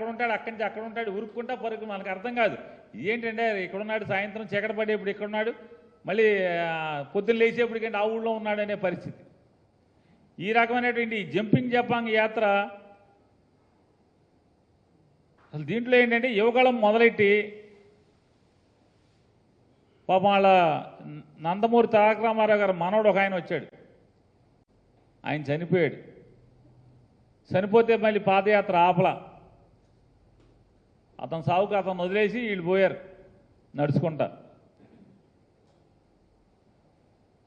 అక్కడ ఉంటాడు అక్కడి నుంచి అక్కడ ఉంటాడు ఉరుక్కుంటా పరుగు మనకు అర్థం కాదు. ఏంటంటే ఇక్కడ ఉన్నాడు సాయంత్రం చీకటి పడేప్పుడు ఇక్కడ ఉన్నాడు మళ్ళీ పొద్దున్న పొద్దున్న లేచేప్పటికంటే ఆ ఊళ్ళో ఉన్నాడు అనే పరిస్థితి. ఈ రకమైనటువంటి జంపింగ్ జపాంగ్ యాత్ర అసలు దీంట్లో ఏంటంటే యువగళం మొదలెట్టి పాపం వాళ్ళ నందమూరి తారక రామారావు గారు మనవడు ఒక ఆయన వచ్చాడు. ఆయన చనిపోయాడు. చనిపోతే మళ్ళీ పాదయాత్ర ఆపలా. అతను సావుకు అతను వదిలేసి వీళ్ళు పోయారు. నడుచుకుంటా.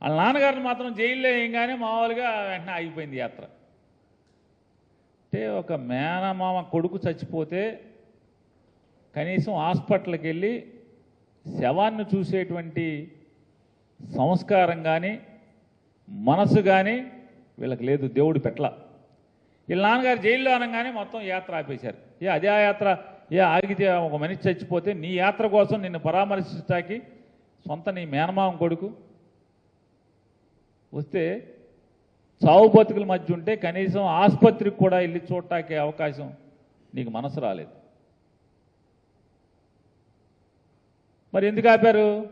వాళ్ళ నాన్నగారిని మాత్రం జైల్లో వేయంగానే మామూలుగా వెంటనే ఆగిపోయింది యాత్ర. అంటే ఒక మేనమామ కొడుకు చచ్చిపోతే కనీసం హాస్పిటల్కి వెళ్ళి శవాన్ని చూసేటువంటి సంస్కారం కానీ మనసు కానీ వీళ్ళకి లేదు దేవుడు పెట్ల. వీళ్ళ నాన్నగారు జైల్లో అనగానే మొత్తం యాత్ర ఆపేశారు. ఏ అదే ఆ యాత్ర? ఏ ఆగితే ఒక మనిషి చచ్చిపోతే నీ యాత్ర కోసం నిన్ను పరామర్శించడానికి సొంత నీ మేనమామ కొడుకు వస్తే చావు బతుకుల మధ్య ఉంటే కనీసం ఆసుపత్రికి కూడా వెళ్ళి చూడటానికి అవకాశం నీకు మనసు రాలేదు. మరి ఎందుకు ఆపారు?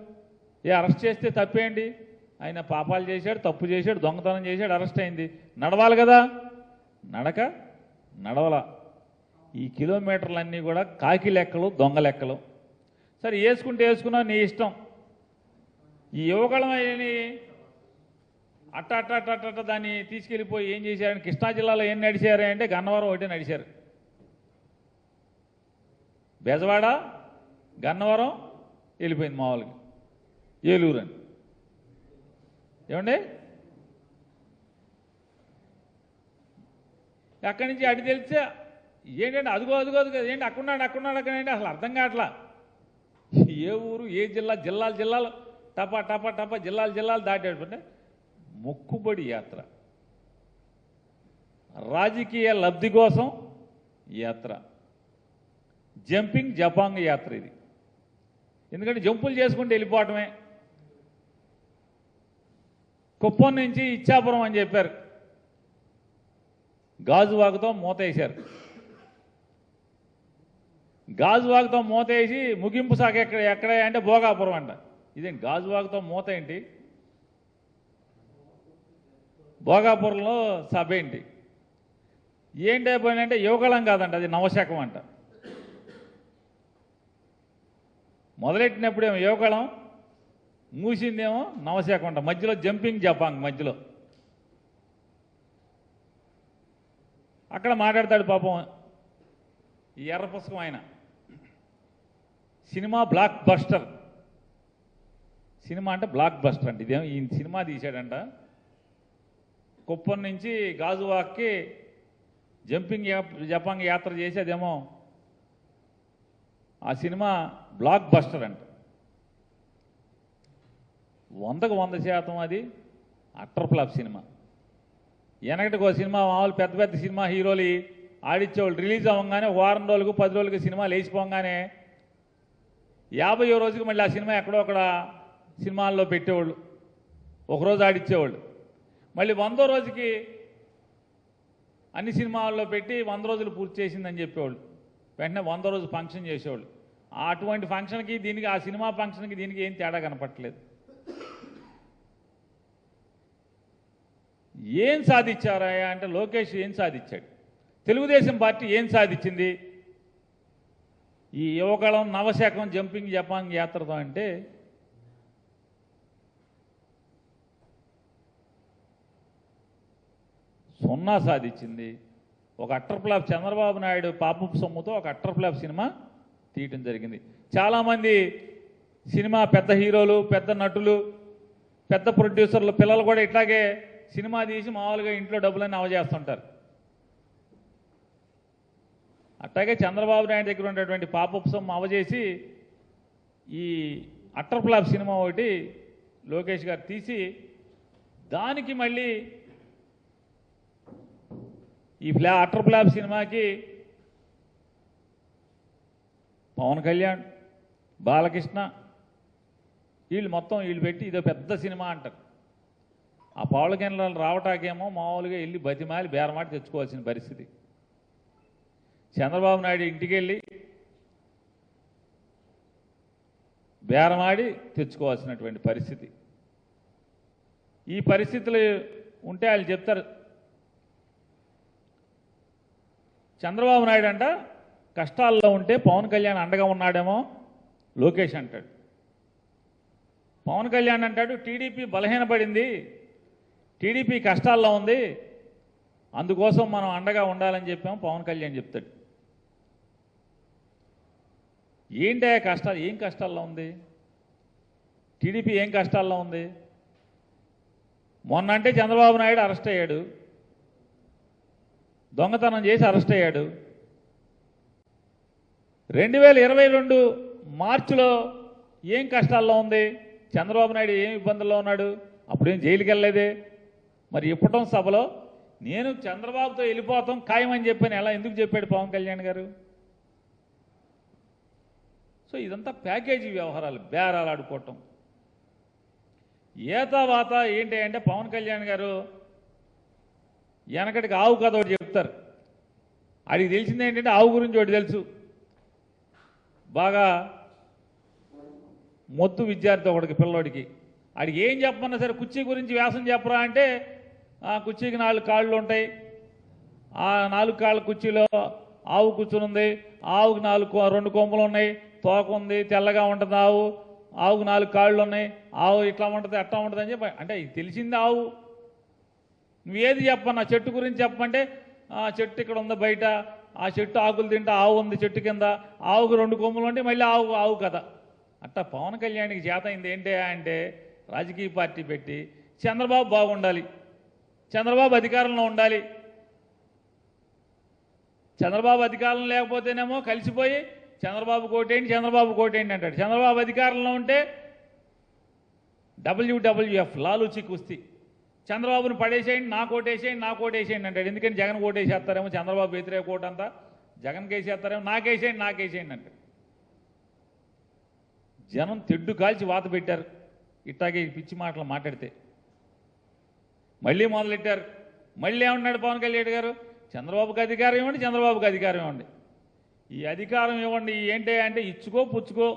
ఏ అరెస్ట్ చేస్తే తప్పేయండి ఆయన పాపాలు చేశాడు తప్పు చేశాడు దొంగతనం చేశాడు అరెస్ట్ అయింది. నడవాలి కదా? నడక నడవల. ఈ కిలోమీటర్లన్నీ కూడా కాకి లెక్కలు దొంగ లెక్కలు. సరే వేసుకుంటే వేసుకున్నావు నీ ఇష్టం. ఈ యువకులం అట్ట అట్ట అట్ట అట్ట అట్ట దాన్ని తీసుకెళ్ళిపోయి ఏం చేశారని కృష్ణా జిల్లాలో ఏం నడిచారు అంటే గన్నవరం ఒకటి నడిచారు. బెజవాడ గన్నవరం వెళ్ళిపోయింది మామూలుగా ఏలూరు అని. ఏమండి? అక్కడి నుంచి అటు తెలిస్తే ఏంటంటే అదిగో అదిగో అదుగో ఏంటి అక్కడున్నాడు అక్కడున్నాడు అక్కడ అసలు అర్థం కావట్లా. ఏ ఊరు ఏ జిల్లా జిల్లాలు జిల్లాలు టపా టపా టపా జిల్లాలు జిల్లాలు దాటేటంటే మొక్కుబడి యాత్ర. రాజకీయ లబ్ధి కోసం యాత్ర. జంపింగ్ జపాంగ్ యాత్ర ఇది. ఎందుకంటే జంపులు చేసుకుంటూ వెళ్ళిపోవటమే. కుప్పం నుంచి ఇచ్చాపురం అని చెప్పారు. గాజువాకుతో మూత వేశారు. గాజువాకుతో మూత వేసి ముగింపు శాఖ ఎక్కడ ఎక్కడ అంటే భోగాపురం అంట. ఇదేంటి గాజువాకుతో మూత ఏంటి? భోగాపురంలో సభ ఏంటి? ఏంటి అయిపోయిందంటే యువకళం కాదంట అది నవశకం అంట. మొదలెట్టినప్పుడేమో యువకళం మూసిందేమో నవశకం అంట. మధ్యలో జంపింగ్ జపాంగ్ మధ్యలో. అక్కడ మాట్లాడతాడు పాపం ఈ ఎర్ర పుస్తకం ఆయన. సినిమా బ్లాక్ బస్టర్ సినిమా అంటే బ్లాక్ బస్టర్ అంటే. ఇదేమో ఈ సినిమా తీశాడంట. కుప్పం నుంచి గాజువాక్కి జంపింగ్ జపాంగ్ యాత్ర చేసి అదేమో ఆ సినిమా బ్లాక్ బస్టర్ అంట. వందకు వంద శాతం అది అట్టర్ ఫ్లాప్ సినిమా. వెనకటికి ఒక సినిమా మామూలు పెద్ద పెద్ద సినిమా హీరోలు ఆడిచ్చేవాళ్ళు రిలీజ్ అవ్వగానే వారం రోజులకు పది రోజులకు సినిమా లేచిపోగానే యాభయో రోజుకి మళ్ళీ ఆ సినిమా ఎక్కడో అక్కడ సినిమాల్లో పెట్టేవాళ్ళు. ఒకరోజు ఆడిచ్చేవాళ్ళు. మళ్ళీ వందో రోజుకి అన్ని సినిమాల్లో పెట్టి వంద రోజులు పూర్తి చేసిందని చెప్పేవాళ్ళు. వెంటనే వంద రోజు ఫంక్షన్ చేసేవాళ్ళు. అటువంటి ఫంక్షన్కి దీనికి ఆ సినిమా ఫంక్షన్కి దీనికి ఏం తేడా కనపట్టలేదు ఏం సాధించారా అంటే లోకేష్ ఏం సాధించాడు? తెలుగుదేశం పార్టీ ఏం సాధించింది? ఈ యువకళం నవశకం జంపింగ్ జపాంగ్ యాత్రతో అంటే సున్నా సాధించింది. ఒక అట్టర్ ఫ్లాప్ చంద్రబాబు నాయుడు పాపపు సొమ్ముతో ఒక అట్టర్ ఫ్లాప్ సినిమా తీయటం జరిగింది. చాలామంది సినిమా పెద్ద హీరోలు పెద్ద నటులు పెద్ద ప్రొడ్యూసర్లు పిల్లలు కూడా ఇట్లాగే సినిమా తీసి మామూలుగా ఇంట్లో డబ్బులన్నీ అవజేస్తుంటారు అట్లాగే చంద్రబాబు నాయుడు దగ్గర ఉన్నటువంటి పాపపు అవజేసి ఈ అట్టర్ ఫ్లాప్ సినిమా ఒకటి లోకేష్ గారు తీసి దానికి మళ్ళీ ఈ ఫ్లా అటర్ ఫ్లాప్ సినిమాకి పవన్ కళ్యాణ్ బాలకృష్ణ వీళ్ళు మొత్తం వీళ్ళు పెట్టి ఇదో పెద్ద సినిమా అంటారు. ఆ పావుల కళ్యాణ్ రావటాకేమో మామూలుగా వెళ్ళి బతిమాలి బేరమాట తెచ్చుకోవాల్సిన పరిస్థితి. చంద్రబాబు నాయుడు ఇంటికి వెళ్ళి బేరమాడి తెచ్చుకోవాల్సినటువంటి పరిస్థితి. ఈ పరిస్థితులు ఉంటే వాళ్ళు చెప్తారు చంద్రబాబు నాయుడు అంట కష్టాల్లో ఉంటే పవన్ కళ్యాణ్ అండగా ఉన్నాడేమో లోకేష్ అంటాడు. పవన్ కళ్యాణ్ అంటాడు టీడీపీ బలహీనపడింది టీడీపీ కష్టాల్లో ఉంది అందుకోసం మనం అండగా ఉండాలని చెప్పాము పవన్ కళ్యాణ్ చెప్తాడు. ఏంటి కష్టాలు? ఏం కష్టాల్లో ఉంది? టీడీపీ ఏం కష్టాల్లో ఉంది? మొన్న అంటే చంద్రబాబు నాయుడు అరెస్ట్ అయ్యాడు. దొంగతనం చేసి అరెస్ట్ అయ్యాడు. రెండు వేల ఇరవై రెండు మార్చిలో ఏం కష్టాల్లో ఉంది? చంద్రబాబు నాయుడు ఏం ఇబ్బందుల్లో ఉన్నాడు? అప్పుడేం జైలుకి వెళ్ళలేదే మరి ఇప్పటం సభలో నేను చంద్రబాబుతో వెళ్ళిపోతాం ఖాయమని చెప్పాను ఎలా ఎందుకు చెప్పాడు పవన్ కళ్యాణ్ గారు? సో ఇదంతా ప్యాకేజీ వ్యవహారాలు బేరాలు ఆడుకోవటం. ఏతావాత ఏంటి అంటే పవన్ కళ్యాణ్ గారు వెనకటికి ఆవు కథ ఒకటి చెప్తారు. ఆడికి తెలిసింది ఏంటంటే ఆవు గురించి ఒకటి తెలుసు. బాగా మొత్తు విద్యార్థి ఒకడికి పిల్లోడికి. ఆడికి ఏం చెప్పమన్నా సరే కుర్చీ గురించి వ్యాసం చెప్పరా అంటే ఆ కుర్చీకి నాలుగు కాళ్ళు ఉంటాయి. ఆ నాలుగు కాళ్ళ కుర్చీలో ఆవు కూర్చుని ఉంది ఆవుకి నాలుగు రెండు కొమ్ములు ఉన్నాయి. తోక ఉంది తెల్లగా ఉంటుంది ఆవు ఆవుకు నాలుగు కాళ్ళు ఉన్నాయి ఆవు ఇట్లా ఉంటుంది అట్లా ఉంటుంది అని చెప్పి అంటే తెలిసింది ఆవు. నువ్వేది చెప్పన్నా చెట్టు గురించి చెప్పమంటే ఆ చెట్టు ఇక్కడ ఉంది బయట ఆ చెట్టు ఆకులు తింటే ఆవు ఉంది చెట్టు కింద ఆవుకు రెండు కొమ్ములు ఉంటే మళ్ళీ ఆవు ఆవు కథ. అట్టా పవన్ కళ్యాణ్కి చేత అయింది ఏంటి అంటే రాజకీయ పార్టీ పెట్టి చంద్రబాబు బాగుండాలి చంద్రబాబు అధికారంలో ఉండాలి. చంద్రబాబు అధికారం లేకపోతేనేమో కలిసిపోయి చంద్రబాబు కోటేంటి చంద్రబాబు కోటేంటి అంటాడు. చంద్రబాబు అధికారంలో ఉంటే డబ్ల్యూడబ్ల్యూఎఫ్ లాలూచి కుస్తీ. చంద్రబాబుని పడేసేయండి నా కోటేసేయండి నా కోటేసేయండి అంటాడు. ఎందుకని జగన్ కోటేసేస్తారేమో చంద్రబాబు వ్యతిరేక కోట అంతా. జగన్ కేసేస్తారేమో నాకేసేయండి నాకేసేయండి అంటాడు. జనం తెడ్డు కాల్చి వాత పెట్టారు. ఇట్టాగే పిచ్చి మాటలు మాట్లాడితే. మళ్ళీ మొదలెట్టారు. మళ్ళీ ఏమన్నాడు పవన్ కళ్యాణ్ గారు? చంద్రబాబుకి అధికారం ఇవ్వండి చంద్రబాబుకి అధికారం ఇవ్వండి. ఈ అధికారం ఇవ్వండి. ఏంటి అంటే ఇచ్చుకో పుచ్చుకో.